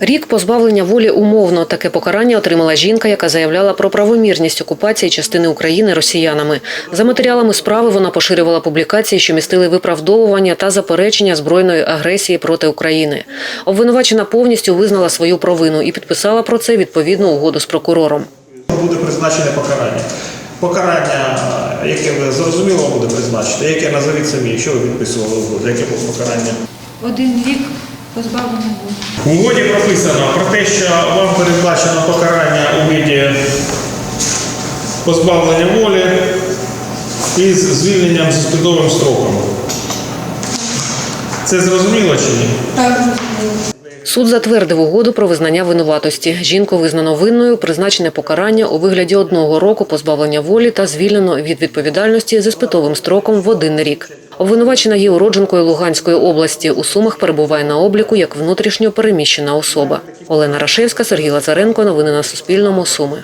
Рік позбавлення волі умовно. Таке покарання отримала жінка, яка заявляла про правомірність окупації частини України росіянами. За матеріалами справи вона поширювала публікації, що містили виправдовування та заперечення збройної агресії проти України. Обвинувачена повністю визнала свою провину і підписала про це відповідну угоду з прокурором. Буде призначене покарання. Покарання, яке ви зрозуміло буде призначити, яке назовіть самі, що ви підписували угоду, яке було покарання. Один рік позбавлення волі. В угоді прописано про те, що вам передбачено покарання у виді позбавлення волі із звільненням з судовим строком. Це зрозуміло чи ні? Так, зрозуміло. Суд затвердив угоду про визнання винуватості. Жінку визнано винною, призначене покарання у вигляді одного року позбавлення волі та звільнено від відповідальності з іспитовим строком в один рік. Обвинувачена є уродженкою Луганської області. У Сумах перебуває на обліку як внутрішньо переміщена особа. Олена Рашевська, Сергій Лазаренко. Новини на Суспільному. Суми.